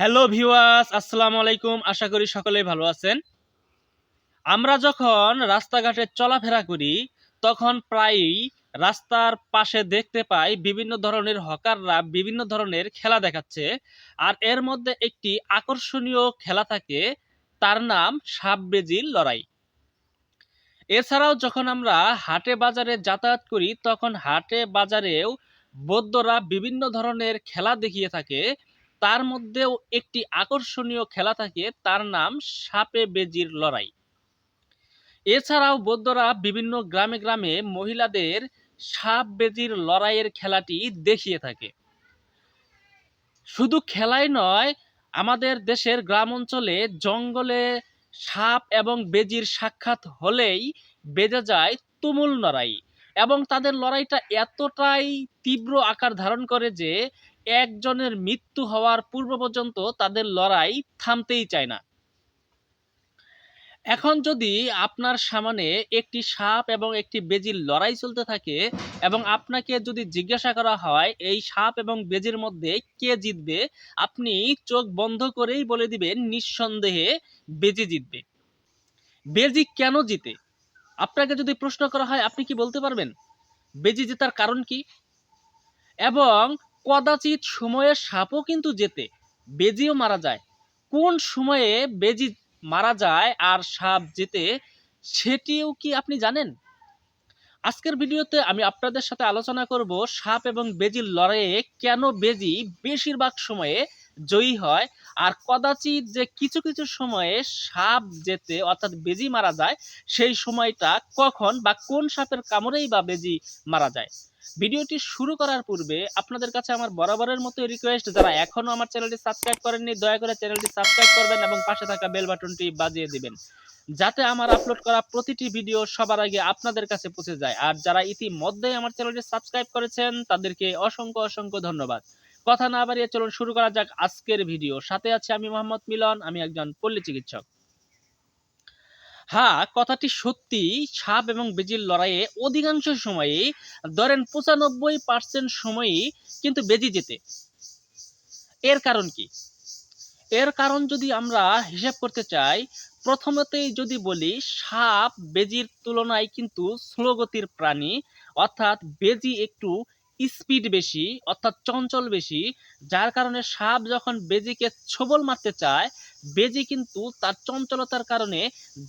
Hello viewers আসসালামু আলাইকুম। আশা করি সকলেই ভালো আছেন। আমরা যখন রাস্তাঘাটে চলাফেরা করি, তখন প্রায়ই রাস্তার পাশে দেখতে পাই বিভিন্ন ধরনের হকাররা বিভিন্ন ধরনের খেলা দেখাচ্ছে। আর এর মধ্যে একটি আকর্ষণীয় খেলা থাকে, তার নাম সাপ বেজির লড়াই। এছাড়াও যখন আমরা হাটে বাজারে যাতায়াত করি, তখন হাটে বাজারেও বৌদ্ধরা বিভিন্ন ধরনের খেলা দেখিয়ে থাকে। তার মধ্যেও একটি আকর্ষণীয় খেলা থাকে, তার নাম সাপে বেজির লড়াই। এছাড়াও বৌদ্ধরা বিভিন্ন গ্রামে গ্রামে মহিলাদের সাপ বেজির লড়াইয়ের খেলাটি দেখিয়ে থাকে। শুধু খেলাই নয়, আমাদের দেশের গ্রাম অঞ্চলে জঙ্গলে সাপ এবং বেজির সাক্ষাৎ হলেই বেজে যায় তুমুল লড়াই এবং তাদের লড়াইটা এতটাই তীব্র আকার ধারণ করে যে একজনের মৃত্যু হওয়ার পূর্ব পর্যন্ত তাদের লড়াই থামতেই চায় না। এখন যদি আপনার সামনে একটি সাপ এবং একটি বেজির লড়াই চলতে থাকে এবং আপনাকে যদি জিজ্ঞাসা করা হয়, এই সাপ এবং বেজির মধ্যে কে জিতবে? আপনি চোখ বন্ধ করেই বলে দিবেন, নিঃসন্দেহে বেজি জিতবে। বেজি কেন জিতে? আপনাকে যদি প্রশ্ন করা হয়, আপনি কি বলতে পারবেন? বেজি জেতার কারণ কি? এবং কদাচিৎ সময়ে সাপও কিন্তু যেতে। বেজিও মারা যায়। কোন সময়ে বেজি মারা যায় আর সাপ যেতে, সেটিও কি আপনি জানেন? আজকের ভিডিওতে আমি আপনাদের সাথে আলোচনা করব সাপ এবং বেজির লড়াইয়ে কেন বেজি বেশিরভাগ সময়ে জয়ী হয় আর কদাচিৎ যে কিছু কিছু সময়ে সাপ যেতে, অর্থাৎ বেজি মারা যায়, সেই সময়টা কখন বা কোন সাপের কামড়েই বা বেজি মারা যায়। ভিডিওটি শুরু করার পূর্বে আপনাদের কাছে আমার বরাবরের মতো রিকোয়েস্ট যারা এখনও আমার চ্যানেলটি সাবস্ক্রাইব করেননি, দয়া করে চ্যানেলটি সাবস্ক্রাইব করবেন এবং পাশে থাকা বেল বাটনটি বাজিয়ে দিবেন। যাতে আমার আপলোড করা প্রতিটি ভিডিও সবার আগে আপনাদের কাছে পৌঁছে যায়। আর যারা ইতিমধ্যেই আমার চ্যানেলটি সাবস্ক্রাইব করেছেন, তাদেরকে অসংখ্য অসংখ্য ধন্যবাদ। কথা না বাড়িয়ে চলুন, শুরু করা যাক আজকের ভিডিও সাথে আছে আমি মোহাম্মদ মিলন, আমি একজন পল্লী চিকিৎসক। হ্যাঁ কথাটি সত্যি সাপ এবং বেজির লড়াইয়ে অধিকাংশ সময়ই ধরেন পঁচানব্বই পার্সেন্ট সময়ই কিন্তু বেজি যেতে এর কারণ কি? এর কারণ যদি আমরা হিসাব করতে চাই, প্রথমতেই যদি বলি, সাপ বেজির তুলনায় কিন্তু স্লো গতির প্রাণী, অর্থাৎ বেজি একটু স্পিড বেশি, অর্থাৎ চঞ্চল বেশি, যার কারণে সাপ যখন বেজিকে ছোবল মারতে চায় বেজি কিন্তু তার চঞ্চলতার কারণে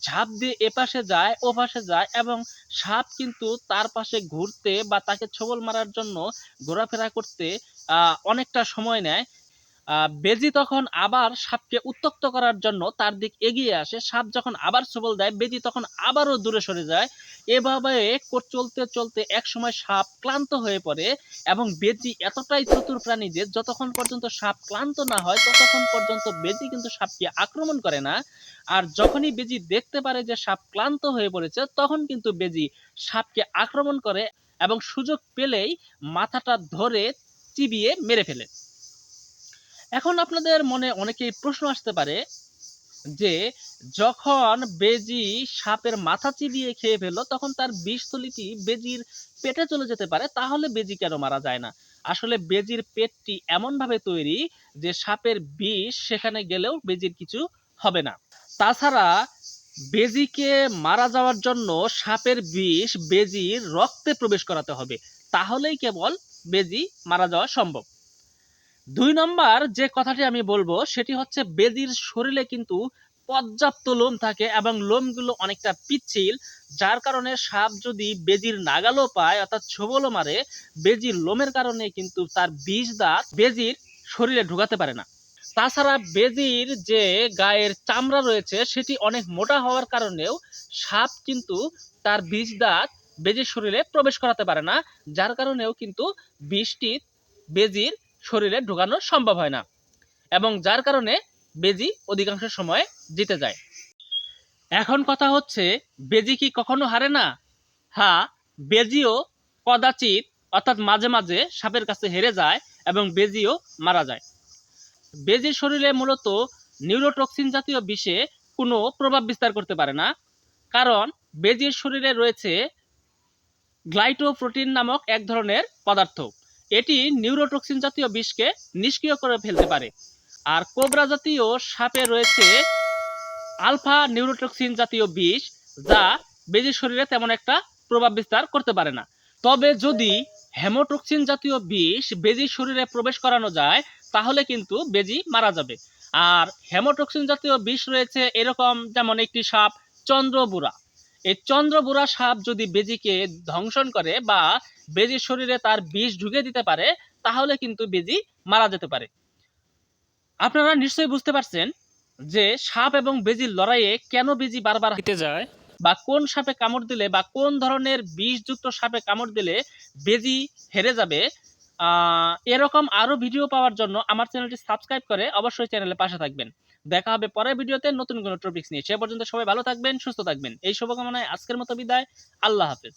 ঝাঁপ দিয়ে এপাশে যায়, ওপাশে যায় এবং সাপ কিন্তু তার পাশে ঘুরতে বা তাকে ছোবল মারার জন্য ঘোরাফেরা করতে অনেকটা সময় নেয়। বেজি তখন আবার সাপকে উত্তক্ত করার জন্য তার দিক এগিয়ে আসে। সাপ যখন আবার সবল দেয়, বেজি তখন আবারও দূরে সরে যায়। এভাবে চলতে চলতে এক সময় সাপ ক্লান্ত হয়ে পড়ে এবং বেজি এতটাই চতুর প্রাণী যে যতক্ষণ পর্যন্ত সাপ ক্লান্ত না হয়, ততক্ষণ পর্যন্ত বেজি কিন্তু সাপকে আক্রমণ করে না। আর যখনই বেজি দেখতে পারে যে সাপ ক্লান্ত হয়ে পড়েছে, তখন কিন্তু বেজি সাপকে আক্রমণ করে এবং সুযোগ পেলেই মাথাটা ধরে চিবিয়ে মেরে ফেলে। এখন আপনাদের মনে অনেকেই প্রশ্ন আসতে পারে যে, যখন বেজি সাপের মাথা চিবিয়ে খেয়ে ফেলল, তখন তার বিষথলিটি বেজির পেটে চলে যেতে পারে, তাহলে বেজি কেন মারা যায় না? আসলে বেজির পেটটি এমনভাবে তৈরি যে, সাপের বিষ সেখানে গেলেও বেজির কিছু হবে না। তাছাড়া বেজিকে মারা যাওয়ার জন্য সাপের বিষ বেজির রক্তে প্রবেশ করাতে হবে, তাহলেই কেবল বেজি মারা যাওয়া সম্ভব। দুই নম্বর যে কথাটি আমি বলব, সেটি হচ্ছে বেজির শরীরে কিন্তু পর্যাপ্ত লোম থাকে এবং লোমগুলো অনেকটা পিচ্ছিল, যার কারণে সাপ যদি বেজির নাগালও পায়, অর্থাৎ ছোবলও মারে বেজির লোমের কারণে কিন্তু তার বিষ দাঁত বেজির শরীরে ঢুকাতে পারে না। তাছাড়া বেজির যে গায়ের চামড়া রয়েছে, সেটি অনেক মোটা হওয়ার কারণেও সাপ কিন্তু তার বিষ দাঁত বেজির শরীরে প্রবেশ করাতে পারে না, যার কারণেও কিন্তু বিষটি বেজির শরীরে ঢোকানো সম্ভব হয় না এবং যার কারণে বেজি অধিকাংশ সময় জিতে যায়। এখন কথা হচ্ছে, বেজি কি কখনো হারে না? হ্যাঁ বেজিও কদাচিৎ অর্থাৎ মাঝে মাঝে সাপের কাছে হেরে যায় এবং বেজিও মারা যায়। বেজির শরীরে মূলত নিউরোটক্সিন জাতীয় বিষে কোনো প্রভাব বিস্তার করতে পারে না, কারণ বেজির শরীরে রয়েছে গ্লাইটোপ্রোটিন নামক এক ধরনের পদার্থ। এটি নিউরোটক্সিন জাতীয় বিষকে নিষ্ক্রিয় করে ফেলতে পারে। আর কোবরা জাতীয় সাপে রয়েছে আলফা নিউরোটক্সিন জাতীয় বিষ, যা বেজির শরীরে তেমন একটা প্রভাব বিস্তার করতে পারে না। তবে যদি হেমোটক্সিন জাতীয় বিষ বেজির শরীরে প্রবেশ করানো যায়, তাহলে কিন্তু বেজি মারা যাবে। আর হেমোটক্সিন জাতীয় বিষ রয়েছে এরকম যেমন একটি সাপ চন্দ্রবুড়া এই চন্দ্রবুড়া সাপ যদি বেজিকে ধ্বংসন করে বা বেজির শরীরে তার বিষ ঢুকে দিতে পারে, তাহলে কিন্তু বেজি মারা যেতে পারে। আপনারা নিশ্চয়ই বুঝতে পারছেন যে সাপ এবং বেজির লড়াইয়ে কেন বেজি বারবার হেঁটে যায় বা কোন সাপে কামড় দিলে বা কোন ধরনের বিষযুক্ত সাপে কামড় দিলে বেজি হেরে যাবে এরকম আরও ভিডিও পাওয়ার জন্য আমার চ্যানেলটি সাবস্ক্রাইব করে অবশ্যই চ্যানেলে পাশে থাকবেন। দেখা হবে পরের ভিডিওতে নতুন কোনো টপিক্স নিয়ে। সে পর্যন্ত সবাই ভালো থাকবেন, সুস্থ থাকবেন। এই শুভকামনায় আজকের মতো বিদায়। আল্লাহ হাফেজ।